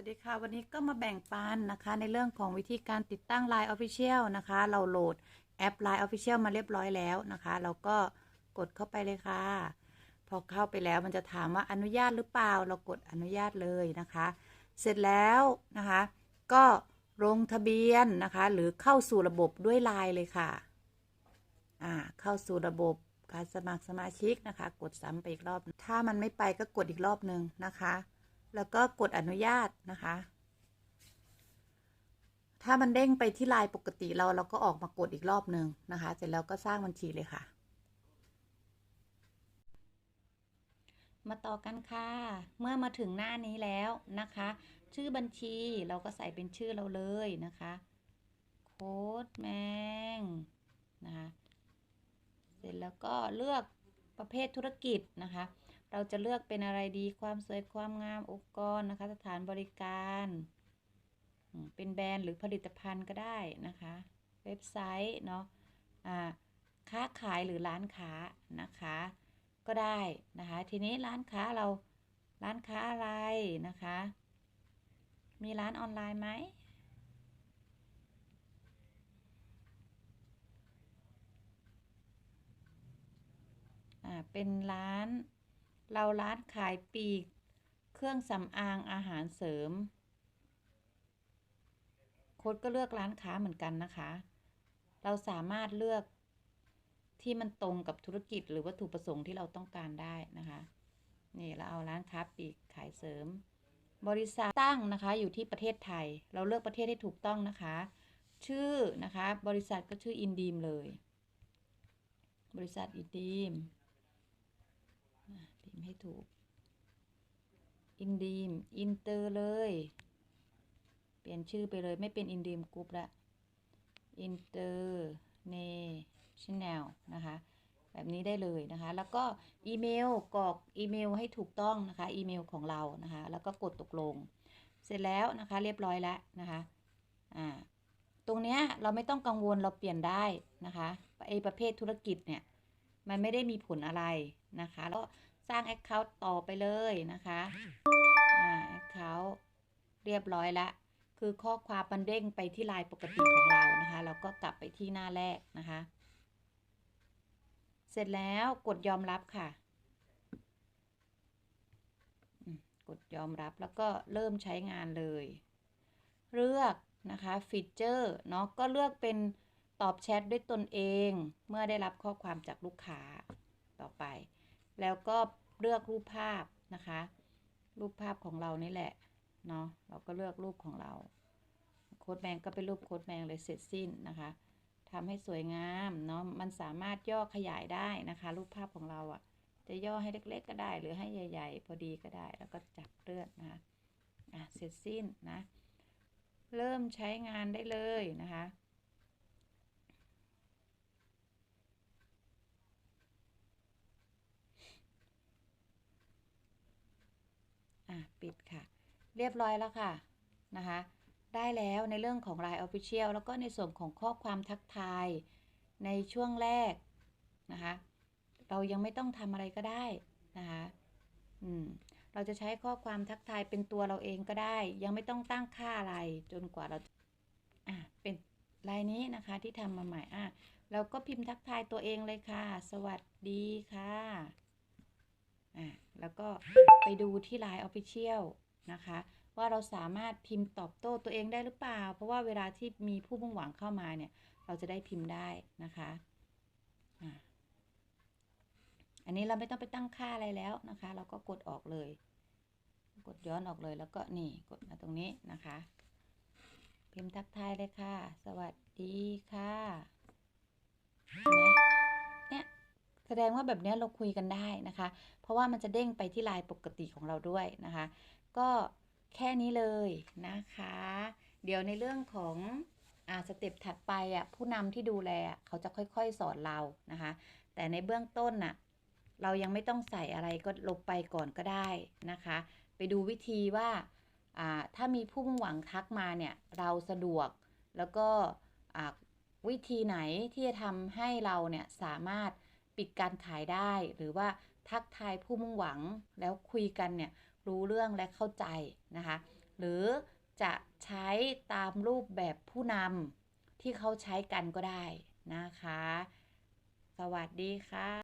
วัสดีค่ะ วันนี้ก็มาแบ่งปันนะคะ ในเรื่องของวิธีการติดตั้ง Line Official นะคะ เราโหลดแอป Line Official มาเรียบร้อยแล้วนะคะ เราก็กดเข้าไปเลยค่ะ พอเข้าไปแล้วมันจะถามว่าอนุญาตหรือเปล่า เรากดอนุญาตเลยนะคะ เสร็จแล้วนะคะ ก็ลงทะเบียนนะคะ หรือเข้าสู่ระบบด้วย Line เลยค่ะอ่าเข้าสู่ระบบการสมัครสมาชิกนะคะ กดซ้ำไปอีกรอบ ถ้ามันไม่ไปก็กดอีกรอบหนึ่งนะคะ แล้วก็กดอนุญาตนะคะ ถ้ามันเด้งไปที่ไลน์ปกติเราเราก็ออกมากดอีกรอบหนึ่งนะคะ เสร็จแล้วก็สร้างบัญชีเลยค่ะ มาต่อกันค่ะ เมื่อมาถึงหน้านี้แล้วนะคะ ชื่อบัญชีเราก็ใส่เป็นชื่อเราเลยนะคะโค้ดแมงนะคะ เสร็จแล้วก็เลือกประเภทธุรกิจนะคะ เราจะเลือกเป็นอะไรดีความสวยความงามองค์กรนะคะ สถานบริการ เป็นแบรนด์หรือผลิตภัณฑ์ก็ได้นะคะ เว็บไซต์เนาะอ่าค้าขายหรือร้านค้านะคะ ก็ได้นะคะ ทีนี้ร้านค้าเราร้านค้าอะไรนะคะ มีร้านออนไลน์ไหมอ่าเป็นร้าน เราร้านขายปีก เครื่องสำอางอาหารเสริม โค้ดก็เลือกร้านค้าเหมือนกันนะคะ เราสามารถเลือกที่มันตรงกับธุรกิจหรือวัตถุประสงค์ที่เราต้องการได้นะคะ นี่เราเอาร้านค้าปีกขายเสริม บริษัทตั้งนะคะอยู่ที่ประเทศไทย เราเลือกประเทศให้ถูกต้องนะคะ ชื่อนะคะ บริษัทก็ชื่ออินดีมเลย บริษัทอินดีม พิมพ์ให้ถูก อินดีม อินเตอร์เลย เปลี่ยนชื่อไปเลยไม่เป็นอินดีมกรุ๊ปละอินเตอร์เนชั่นแนลนะคะ แบบนี้ได้เลยนะคะ แล้วก็อีเมลกรอกอีเมลให้ถูกต้องนะคะ อีเมลของเรานะคะ แล้วก็กดตกลง เสร็จแล้วนะคะ เรียบร้อยแล้วนะคะอ่าตรงเนี้ยเราไม่ต้องกังวลเราเปลี่ยนได้นะคะไอประเภทธุรกิจเนี่ยมันไม่ได้มีผลอะไรนะคะ แล้ว สร้าง Account ต่อไปเลยนะคะอ่า Account เรียบร้อยละ คือข้อความมันเด้งไปที่ไลน์ปกติของเรานะคะ เราก็กลับไปที่หน้าแรกนะคะ เสร็จแล้วกดยอมรับค่ะ กดยอมรับแล้วก็เริ่มใช้งานเลย เลือกนะคะฟีเจอร์เนาะก็เลือกเป็นตอบแชทด้วยตนเอง เมื่อได้รับข้อความจากลูกค้า แล้วก็เลือกรูปภาพนะคะ รูปภาพของเรานี่แหละเนาะเราก็เลือกรูปของเรา โค้ดแมงก็เป็นรูปโค้ดแมงเลยเสร็จสิ้นนะคะทำให้สวยงามเนาะมันสามารถย่อขยายได้นะคะ รูปภาพของเราอะ่ะ จะย่อให้เล็กๆก็ได้ หรือให้ใหญ่ ๆ พอดีก็ได้ แล้วก็จับเลือกนะคะอะเสร็จสิ้นนะ เริ่มใช้งานได้เลยนะคะ อะปิดค่ะ เรียบร้อยแล้วค่ะนะคะ ได้แล้วในเรื่องของ Line Official แล้วก็ในส่วนของข้อความทักทาย ในช่วงแรกนะคะ เรายังไม่ต้องทำอะไรก็ได้นะคะอืมเราจะใช้ข้อความทักทายเป็นตัวเราเองก็ได้ ยังไม่ต้องตั้งค่าอะไรจนกว่าเราอะเป็นลายนี้นะคะที่ทำมาใหม่อะเราก็พิมพ์ทักทายตัวเองเลยค่ะ สวัสดีค่ะ อะแล้วก็ไปดูที่ Line Official นะคะ ว่าเราสามารถพิมพ์ตอบโต้ตัวเองได้หรือเปล่า เพราะว่าเวลาที่มีผู้มุ่งหวังเข้ามาเนี่ย เราจะได้พิมพ์ได้นะคะอะอันนี้เราไม่ต้องไปตั้งค่าอะไรแล้วนะคะ เราก็กดออกเลย กดย้อนออกเลยแล้วก็นี่กดมาตรงนี้นะคะ พิมพ์ทักทายเลยค่ะ สวัสดีค่ะ ดงว่าแบบนี้เราคุยกันได้นะคะ เพราะว่ามันจะเด้งไปที่ไลน์ปกติของเราด้วยนะคะ ก็แค่นี้เลยนะคะ เดี๋ยวในเรื่องของอ่าสเต็ปถัดไปอะผู้นำที่ดูแลเขาจะค่อยๆสอนเรานะคะ แต่ในเบื้องต้นน่ะเรายังไม่ต้องใส่อะไรก็ลงไปก่อนก็ได้นะคะ ไปดูวิธีว่าถ้ามีผู้มุ่งหวังทักมาเนี่ยเราสะดวกแล้วก็วิธีไหนที่จะทำให้เราเนี่ยสามารถ ปิดการขายได้ หรือว่าทักทายผู้มุ่งหวังแล้วคุยกันเนี่ยรู้เรื่องและเข้าใจนะคะ หรือจะใช้ตามรูปแบบผู้นำที่เขาใช้กันก็ได้นะคะ สวัสดีค่ะ